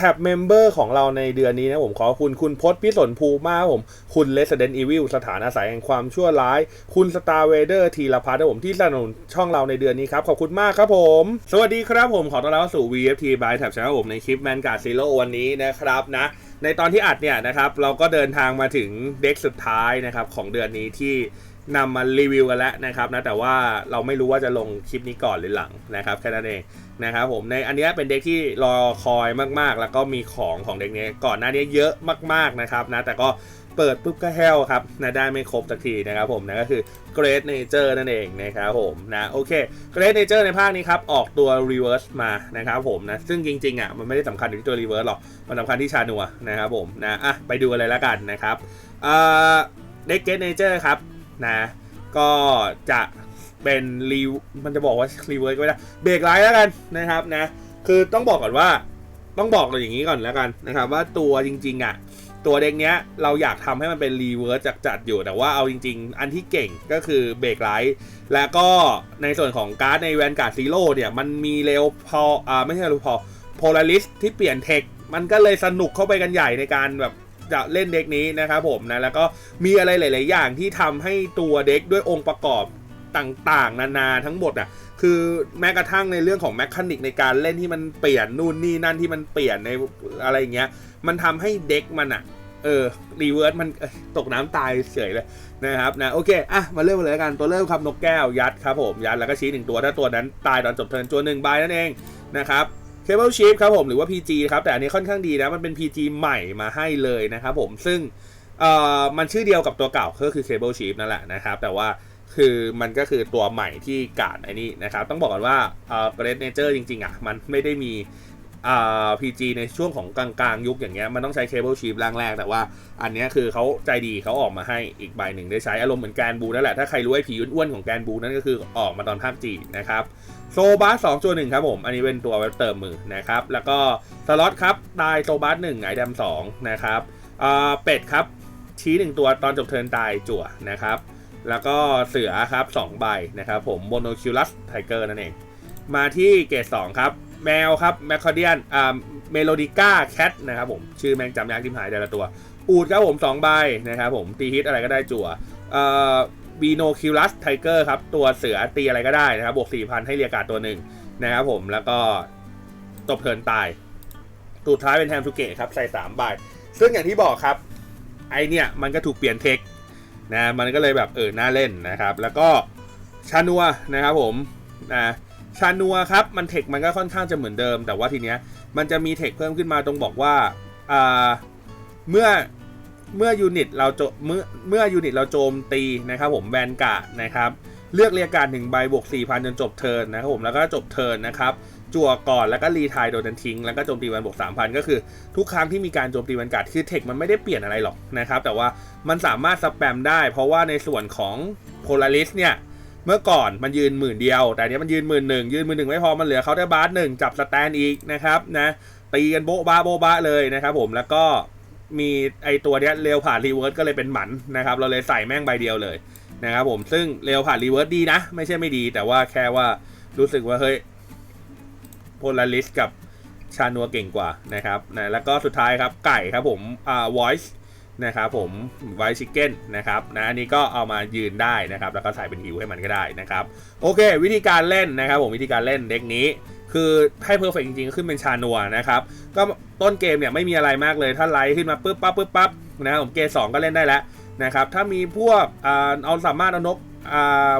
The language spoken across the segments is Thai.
แท็บเมมเบอร์ของเราในเดือนนี้นะผมขอคุณคุณพศพิสนภูมาผมคุณ Resident Evil สถานอาศัยแห่งความชั่วร้าย คุณ Star Vader ทีละพัฒน์ผมที่สนับสนุนช่องเราในเดือนนี้ครับ ขอบคุณมากครับผม สวัสดีครับผมขอต้อนรับสู่ VFT by Tab Channel ผมในคลิป Man g u a r d Zero วันนี้นะครับนะในตอนที่อัดเนี่ยนะครับเราก็เดินทางมาถึงเด็กสุดท้ายนะครับของเดือนนี้ที่ นำมารีวิวกันแล้วนะครับนะแต่ว่าเราไม่รู้ว่าจะลงคลิปนี้ก่อนหรือหลังนะครับแค่นั้นเองนะครับผมในอันนี้เป็นเด็กที่รอคอยมากๆ แล้วก็มีของของเด็กนี้ก่อนหน้านี้เยอะมากๆนะครับนะแต่ก็เปิดปุ๊บก็แฮวครับนะได้ไม่ครบสักทีนะครับผมนะก็คือ Great Nature นั่นเองนะครับผมนะโอเค Great Nature ในภาคนี้ครับออกตัว Reverse มานะครับผมนะซึ่งจริงๆอะมันไม่ได้สำคัญที่ตัว Reverse หรอกมันสำคัญที่ชานัวนะครับผมนะอะไปดูอะไรแล้วกันนะครับอ่าเด็ก Great Nature ครับ นะ ก็จะเป็นรีมันจะบอกว่า Reverse ก็ไม่ได้เบรกไลท์แล้วกันนะครับนะ คือต้องบอกก่อนว่าต้องบอกเราอย่างนี้ก่อนแล้วกันนะครับ ว่าตัวจริงๆอะตัวเด็กเนี้ยเราอยากทำให้มันเป็นรีเวิร์สจัดๆอยู่แต่ว่าเอาจริง ๆ อันที่เก่งก็คือเบรกไลท์แล้วก็ในส่วนของการ์ดในแวนการ์ดซีโร่เนี่ย มันมีเร็วพออ่าไม่ใช่เร็วพอโพลาริสที่เปลี่ยนเทค มันก็เลยสนุกเข้าไปกันใหญ่ในการแบบ จะเล่นเด็กนี้นะครับผมนะแล้วก็มีอะไรหลาย ๆ อย่างที่ทำให้ตัวเด็กด้วยองค์ประกอบต่าง ๆ นานาทั้งหมดอะคือแม้กระทั่งในเรื่องของแมคานิกในการเล่นที่มันเปลี่ยนนู่นนี่นั่นที่มันเปลี่ยนในอะไรเงี้ยมันทำให้เด็กมันอะเออรีเวิร์สมันตกน้ำตายเฉยเลยนะครับนะโอเคอะมาเริ่มเลยกันตัวเริ่มครับนกแก้วยัดครับผมยัดแล้วก็ชี้หนึ่งตัวถ้าตัวนั้นตายตอนจบเทิร์นตัวหนึ่งใบนั่นเองนะครับ เคเบิลชีฟครับผมหรือว่า PG ครับแต่อันนี้ค่อนข้างดีนะ มันเป็น PG ใหม่มาให้เลยนะครับผมซึ่งเอ่อมันชื่อเดียวกับตัวเก่าก็คือเคเบิลชีฟนั่นแหละนะครับ แต่ว่าคือมันก็คือตัวใหม่ที่กาดไอ้นี่นะครับ ต้องบอกก่อนว่าเอ่อ Great Nature จริงๆอะมันไม่ได้มี อ่า PG ในช่วงของกลางๆ ยุคอย่างเงี้ยมันต้องใช้เคเบิลชีฟร่างแรก แต่ว่าอันเนี้ยคือเขาใจดีเขาออกมาให้อีกใบหนึ่งได้ใช้อารมณ์เหมือนแกนบูนั่นแหละ ถ้าใครรู้ไอ้ผีอ้วนๆของแกนบูนั่นก็คือออกมาตอนภาคจีนะครับโซบาสสองตัวหนึ่งครับผม อันนี้เป็นตัวไว้เติมมือนะครับ แล้วก็สล็อตครับตายโซบาสหนึ่งไอแดมสองนะครับอ่าเป็ดครับชี้หนึ่งตัวตอนจบเทิร์นตายจั่วนะครับ แล้วก็เสือครับ2ใบนะครับผมโมโนคิวลัสไทเกอร์นั่นเองมาที่เกรด2ครับ แมวครับแมคคอเดียนอ่าเมโลดิก้าแคทนะครับผมชื่อแมงจำยากที่หายแต่ละตัว อูดครับผม2ใบนะครับผมตีฮิตอะไรก็ได้จั่วเอ่อบีโนคิวลัสไทเกอร์ครับตัวเสือตีอะไรก็ได้นะครับบวก4,000 ให้เรียกาตัวหนึ่งนะครับผมแล้วก็จบเทินตายสุดท้ายเป็นแฮมสุเกะครับใส่3ใบซึ่งอย่างที่บอกครับไอเนี่ยมันก็ถูกเปลี่ยนเทคนะมันก็เลยแบบเออน่าเล่นนะครับ แล้วก็ชานัวนะครับผมนะ ชานัวครับ มันเทคมันก็ค่อนข้างจะเหมือนเดิม แต่ว่าทีเนี้ยมันจะมีเทคเพิ่มขึ้นมาตรงบอกว่าอ่าเมื่อเมื่อยูนิตเราโจเมื่อเมื่อยูนิตเราโจมตีนะครับผมแวนกะนะครับเลือกเรียกการหนึ่งใบบวก4,000จนจบเทิร์นนะครับผมแล้วก็จบเทิร์นนะครับจั่วก่อนแล้วก็รีทายโดนทิ้ง แล้วก็โจมตีแวนบวก3,000 ก็คือทุกครั้งที่มีการโจมตีแวนกาดคือเทคมันไม่ได้เปลี่ยนอะไรหรอกนะครับแต่ว่ามันสามารถสแปมได้ เพราะว่าในส่วนของโพลาริสเนี่ย เมื่อก่อนมันยืนหมื่นเดียว แต่เนี้ยมันยืนหมื่นหนึ่งยืนหมื่นหนึ่งไม่พอมันเหลือเขาได้บาร์หนึ่งจับสแตนอีกนะครับนะตีกันโบ๊ะบ้าโบ๊ะบ้าเลยนะครับผมแล้วก็มีไอตัวเนี้ยเร็วผ่านรีเวิร์สก็เลยเป็นหมันนะครับเราเลยใส่แม่งใบเดียวเลยนะครับผมซึ่งเร็วผ่านรีเวิร์สดีนะ ไม่ใช่ไม่ดี แต่ว่าแค่ว่ารู้สึกว่าเฮ้ยโพลาริสกับชานัวเก่งกว่านะครับนะแล้วก็สุดท้ายครับไก่ครับผมอ่า voice นะครับผมไวชิคเก้นนะครับนะอันนี้ก็เอามายืนได้นะครับแล้วก็ใส่เป็นหิวให้มันก็ได้นะครับโอเค วิธีการเล่นนะครับผมวิธีการเล่นเด็กนี้ คือให้เพอร์เฟกจริงๆ ขึ้นเป็นชานัวนะครับก็ต้นเกมเนี่ยไม่มีอะไรมากเลยถ้าไลท์ขึ้นมาปุ๊บปั๊บปุ๊บปั๊บนะผมเกมสองก็เล่นได้แล้วนะครับถ้ามีพวกเอาสามารถเอานก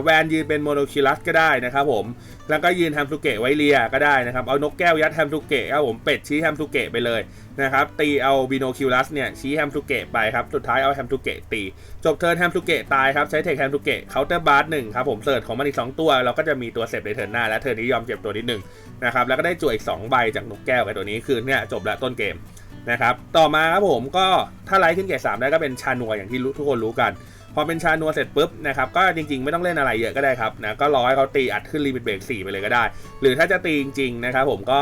แวนยืนเป็นโมโนคิลัสก็ได้นะครับผม แล้วก็ยืนแฮมสุเกะไว้เลียก็ได้นะครับ เอานกแก้วยัดแฮมสุเกะครับผม เป็ดชี้แฮมสุเกะไปเลยนะครับ ตีเอาบิโนคิลัสเนี่ยชี้แฮมสุเกะไปครับ สุดท้ายเอาแฮมสุเกะตี จบเทิร์นแฮมสุเกะตายครับ ใช้เทคแฮมสุเกะเคาน์เตอร์บาร์หนึ่งครับผมเสิร์ชของมันอีก2ตัวเราก็จะมีตัวเสพในเทิร์นหน้าและเทิร์นนี้ยอมเจ็บตัวนิดหนึ่งนะครับ แล้วก็ได้จั่วอีก2ใบจากนกแก้วกับตัวนี้คือเนี่ยจบล้วต้นเกมนะครับ ต่อมาครับผมก็ถ้าไลท์ขึ้นเกรดสามได้ก็เป็นชานัวอย่างที่ทุกคนรู้กัน พอเป็นชานัวเสร็จปุ๊บนะครับก็จริงๆไม่ต้องเล่นอะไรเยอะก็ได้ครับนะก็รอให้เขาตีอัดขึ้นลิมิตเบรก4ไปเลยก็ได้ หรือถ้าจะตีจริงๆนะครับผมก็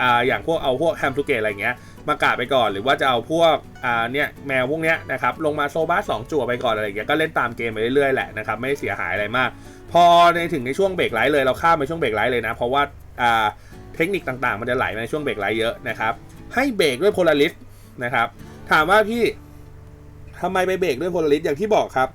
อ่าอย่างพวกเอาพวกแฮมทูเกตอะไรเงี้ยมากาดไปก่อน หรือว่าจะเอาพวกอ่าเนี่ยแมวพวกเนี้ยนะครับลงมาโซบ้าสองจั่วไปก่อนอะไรเงี้ยก็เล่นตามเกมไปเรื่อยๆแหละนะครับไม่เสียหายอะไรมาก พอในถึงในช่วงเบรกไลท์เลยเราข้ามไปช่วงเบรกไลท์เลยนะเพราะว่าอ่าเทคนิคต่างๆ มันจะไหลมาในช่วงเบรกไลท์เยอะนะครับให้เบรกด้วยโพลาริสนะครับถามว่าพี่ ทำไมไปเบรกด้วยโพลาริสอย่างที่บอกครับ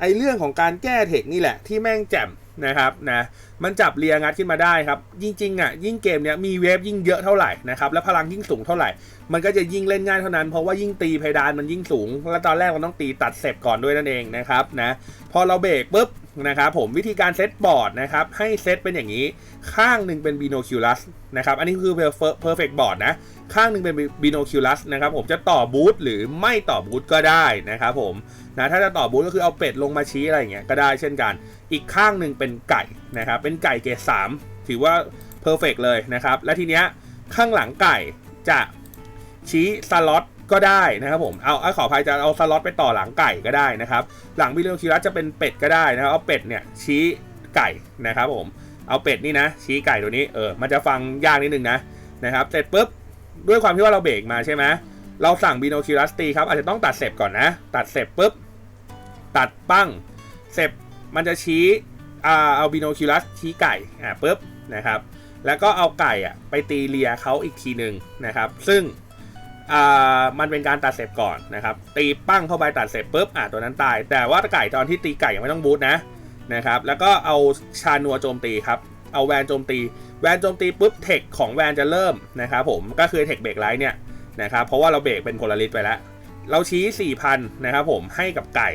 ไอเรื่องของการแก้เทคนี่แหละที่แม่งแจ่มนะครับนะมันจับเรียงัดขึ้นมาได้ครับ จริงๆอะยิ่งเกมเนี้ยมีเวฟยิ่งเยอะเท่าไหร่นะครับและพลังยิ่งสูงเท่าไหร่ มันก็จะยิ่งเล่นง่ายเท่านั้นเพราะว่ายิ่งตีเพดานมันยิ่งสูง และตอนแรกมันต้องตีตัดเสร็จก่อนด้วยนั่นเองนะครับนะพอเราเบรกปุ๊บ นะครับผมวิธีการเซตบอร์ดนะครับให้เซตเป็นอย่างนี้ข้างหนึ่งเป็น binoculus นะครับอันนี้คือ perfect board นะข้างหนึ่งเป็น binoculus นะครับผมจะต่อบูทหรือไม่ต่อบูทก็ได้นะครับผมนะถ้าจะต่อบูทก็คือเอาเป็ดลงมาชี้อะไรอย่างเงี้ยก็ได้เช่นกัน อีกข้างหนึ่งเป็นไก่นะครับเป็นไก่เกรด3ถือว่า perfect เลยนะครับและทีเนี้ยข้างหลังไก่จะชี้สล็อต ก็ได้นะครับผมเอาขออภัยจะเอาสล็อตไปต่อหลังไก่ก็ได้นะครับ หลัง binoculus จะเป็นเป็ดก็ได้นะครับเอาเป็ดเนี่ยชี้ไก่นะครับผมเอาเป็ดนี่นะ ชี้ไก่ตัวนี้เออมันจะฟังยากนิดนึงนะนะครับเสร็จปุ๊บด้วยความที่ว่าเราเบรกมาใช่ไหมเราสั่งบีโนคิลัสตีครับอาจจะต้องตัดเสพก่อนนะ ตัดเสพปุ๊บตัดปั้งเสพมันจะชี้อ่าเอาบีโนคิลัสชี้ไก่อ่าปุ๊บนะครับแล้วก็เอาไก่อะไปตีเลียเขาอีกทีหนึ่งนะครับ ซึ่ง อ่ามันเป็นการตัดเสพก่อนนะครับ ตีปั้งเข้าไปตัดเสพปุ๊บอ่าตัวนั้นตาย แต่ว่าไก่ตอนที่ตีไก่ยังไม่ต้องบูทนะนะครับ แล้วก็เอาชานัวโจมตีครับ เอาแวนโจมตี แวนโจมตีปุ๊บเทคของแวนจะเริ่มนะครับผม ก็คือเทคเบรกไลท์เนี่ยนะครับ เพราะว่าเราเบรกเป็นโพลาริสไปแล้ว เราชี้ 4,000นะครับผมให้กับไก่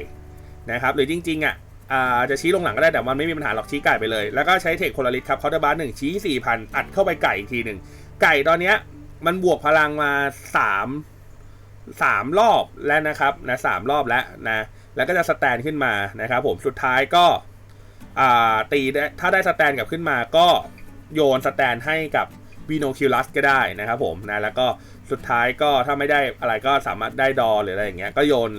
นะครับ หรือจริงๆอะอ่าจะชี้ลงหลังก็ได้แต่มันไม่มีปัญหาหรอกชี้ไก่ไปเลย แล้วก็ใช้เทคโพลาริสครับเคาน์เตอร์บาร์หนึ่งชี้4,000อัดเข้าไปไก่อีกทีหนึ่งไก่ตอนเนี้ย มันบวกพลังมา3 3รอบแล้วนะครับนะสามรอบแล้วนะแล้วก็จะสแตนขึ้นมานะครับผมสุดท้ายก็อ่าตีได้ถ้าได้สแตนกลับขึ้นมาก็โยนสแตนให้กับบีโนคิลัสก็ได้นะครับผมนะแล้วก็สุดท้ายก็ถ้าไม่ได้อะไรก็สามารถได้ดอหรืออะไรอย่างเงี้ยก็โยน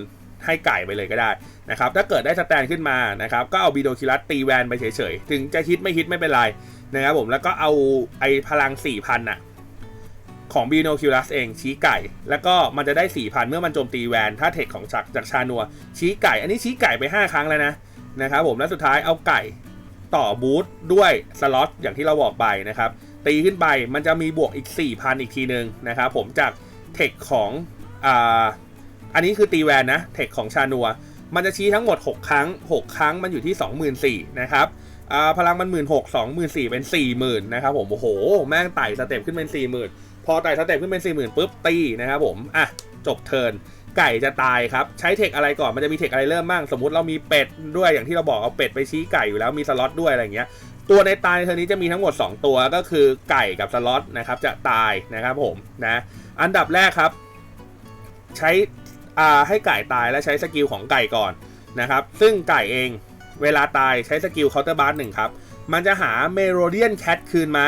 ให้ไก่ไปเลยก็ได้นะครับถ้าเกิดได้สแตนขึ้นมานะครับก็เอาบีโนคิลัสตีแวนไปเฉยๆ ถึงจะฮิตไม่ฮิตไม่เป็นไรนะครับผมแล้วก็เอาไอพลัง4,000น่ะ ของบีโนคิลัสเองชี้ไก่ แล้วก็มันจะได้ 4,000 เมื่อมันโจมตีแวน ถ้าเทคของจากจากชานัว ชี้ไก่ อันนี้ชี้ไก่ไป 5 ครั้งแล้วนะนะครับผมและสุดท้ายเอาไก่ต่อบูทด้วยสล็อตอย่างที่เราบอกไปนะครับ ตีขึ้นไปมันจะมีบวกอีก 4,000 อีกทีหนึ่งนะครับผมจากเทคของอ่าอันนี้คือตีแวนนะเทคของชานัว มันจะชี้ทั้งหมด 6 ครั้ง 6 ครั้งมันอยู่ที่ 24,000นะครับพลังมัน1 6 0 0 24,000เป็น40,000นะครับผมโอ้โห แม่งไต่สเต็ปขึ้นเป็น40,000 พอไต่สเต็ปขึ้นเป็น 40,000ปุ๊บตีนะครับผม อะ จบเทิร์นไก่จะตายครับ ใช้เทคอะไรก่อนมันจะมีเทคอะไรเริ่มบ้างสมมติเรามีเป็ดด้วยอย่างที่เราบอกเอาเป็ดไปชี้ไก่อยู่แล้วมีสล็อตด้วยอะไรเงี้ยตัวในตายเทอร์นี้จะมีทั้งหมด 2 ตัวก็คือไก่กับสล็อตนะครับจะตายนะครับผมนะอันดับแรกครับ ใช้อ่าให้ไก่ตายและใช้สกิลของไก่ก่อนนะครับซึ่งไก่เองเวลาตายใช้สกิลเคาน์เตอร์บาร์หนึ่งครับมันจะหาเมโ o เดียนแคทคืนมา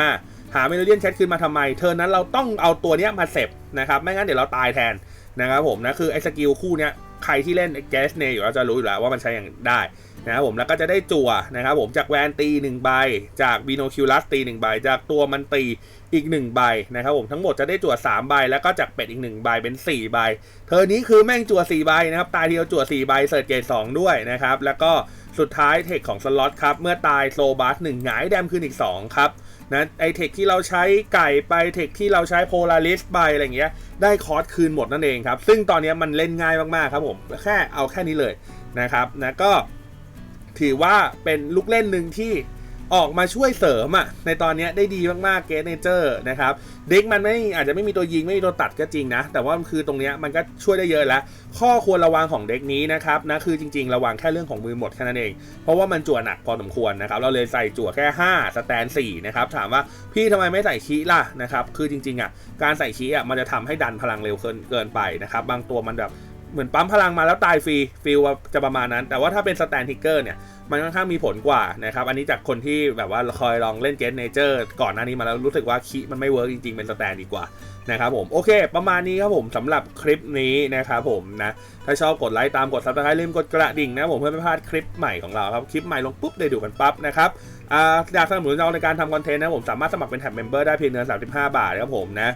หาเมโ o เดียนแคทคืนมาทำไม เธอนั้นเราต้องเอาตัวเนี้ยมาเสพนะครับ ไม่งั้นเดี๋ยวเราตายแทนนะครับผมนะคือไอ้สกิลคู่เนี้ยใครที่เล่นแกสเนอยู่แล้วจะรู้อยู่แล้วว่ามันใช้อย่างได้นะครับผมแล้วก็จะได้จั่วนะครับผมจากแวนตีหนึ่งใบจากบีโนคิวลัสตีหนึ่งใบจากตัวมันตีอีกหนึ่งใบนะครับผมทั้งหมดจะได้จั่วสามใบแล้วก็จากเป็ดอีกหนึ่งใบเป็นสี่ใบ เธอนี้คือแม่งจั่วสี่ใบนะครับตายเดียวจั่วสี่ใบเสิร์ชเกตสองด้วยนะครับแล้วก็ สุดท้ายเทคของสล็อตครับ เมื่อตายโซบัสหนึ่งหงายแดมคืนอีกสองครับนะไอเทคที่เราใช้ไก่ไปเทคที่เราใช้โพลาริสไปอะไรอย่างเงี้ยได้คอร์สคืนหมดนั่นเองครับ ซึ่งตอนนี้มันเล่นง่ายมาก ๆ ครับผม แค่เอาแค่นี้เลยนะครับนะก็ถือว่าเป็นลูกเล่นหนึ่งที่ ออกมาช่วยเสริมอะในตอนนี้ได้ดีมากๆเกสเนเจอร์นะครับเด็กมันไม่อาจจะไม่มีตัวยิงไม่มีตัวตัดก็จริงนะ แต่ว่าคือตรงนี้มันก็ช่วยได้เยอะแล้วข้อควรระวังของเด็กนี้นะครับนะคือจริง ๆ ระวังแค่เรื่องของมือหมดแค่นั้นเอง เพราะว่ามันจั่วหนักพอสมควรนะครับเราเลยใส่จั่วแค่ 5 สแตน4นะครับถามว่าพี่ทำไมไม่ใส่คีล่ะนะครับคือจริงๆอะการใส่คีอะมันจะทำให้ดันพลังเร็วเกินเกินไปนะครับบางตัวมันแบบ เหมือนปั๊มพลังมาแล้วตายฟรีฟิลจะประมาณนั้น แต่ว่าถ้าเป็นสแตนทิกเกอร์เนี่ยมันค่อนข้างมีผลกว่านะครับ อันนี้จากคนที่แบบว่าคอยลองเล่นเก n เนเจอร์ก่อนหน้านี้มาแล้วรู้สึกว่าคีมันไม่เวิร์กจริงๆ เป็นสแตนดีกว่านะครับผมโอเค ประมาณนี้ครับผมสำหรับคลิปนี้นะครับผมนะถ้าชอบกดไลค์ตามกดซับสไครต์ลืมกดกระดิ่งนะผมเพื่อไม่พลาดคลิปใหม่ของเราครับ คลิปใหม่ลงปุ๊บได้ดูกันปั๊บนะครับ อยากสนับสนุนเราในการทำคอนเทนต์นะผมสามารถสมัครเป็นแท็บเมมเบอร์ได้เพียงเดือน35 บาทครับผมนะ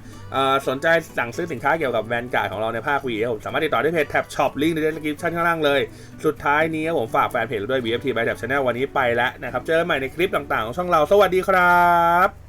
สนใจสั่งซื้อสินค้าเกี่ยวกับแวนการ์ดของเราในภาควีผมสามารถติดต่อได้เพจแท็บช็อปลิงก์ในดีสคริปชั่นข้างล่างเลย สุดท้ายนี้ผมฝากแฟนเพจด้วย VFT by แท็บชาแนลวันนี้ไปแล้วนะครับเจอกันใหม่ในคลิปต่างๆของช่องเราสวัสดีครับ